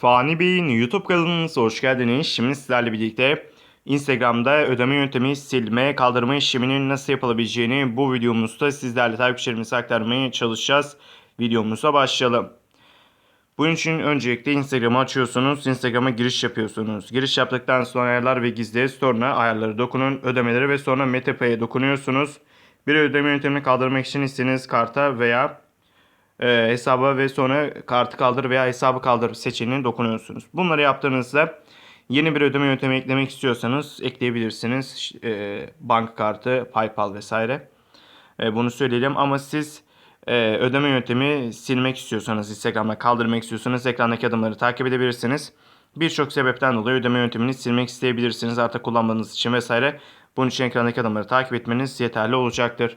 Fani Bey'in YouTube kanalınıza hoş geldiniz. Şimdi sizlerle birlikte Instagram'da ödeme yöntemi silme, kaldırma işleminin nasıl yapılabileceğini bu videomuzda sizlerle takipçilerimize aktarmaya çalışacağız. Videomuza başlayalım. Bunun için öncelikle Instagram'ı açıyorsunuz. Instagram'a giriş yapıyorsunuz. Giriş yaptıktan sonra ayarlar ve gizli sonra ayarları dokunun. Ödemeleri ve sonra MetaPay'e dokunuyorsunuz. Bir ödeme yöntemini kaldırmak için istediğiniz karta veya e, hesaba ve sonra kartı kaldır veya hesabı kaldır seçeneğine dokunuyorsunuz. Bunları yaptığınızda yeni bir ödeme yöntemi eklemek istiyorsanız ekleyebilirsiniz. E, banka kartı, PayPal vesaire. E, bunu söyleyelim ama siz e, ödeme yöntemi silmek istiyorsanız Instagram'da kaldırmak istiyorsanız ekrandaki adımları takip edebilirsiniz. Birçok sebepten dolayı ödeme yöntemini silmek isteyebilirsiniz artık kullanmanız için vesaire. Bunun için ekrandaki adımları takip etmeniz yeterli olacaktır.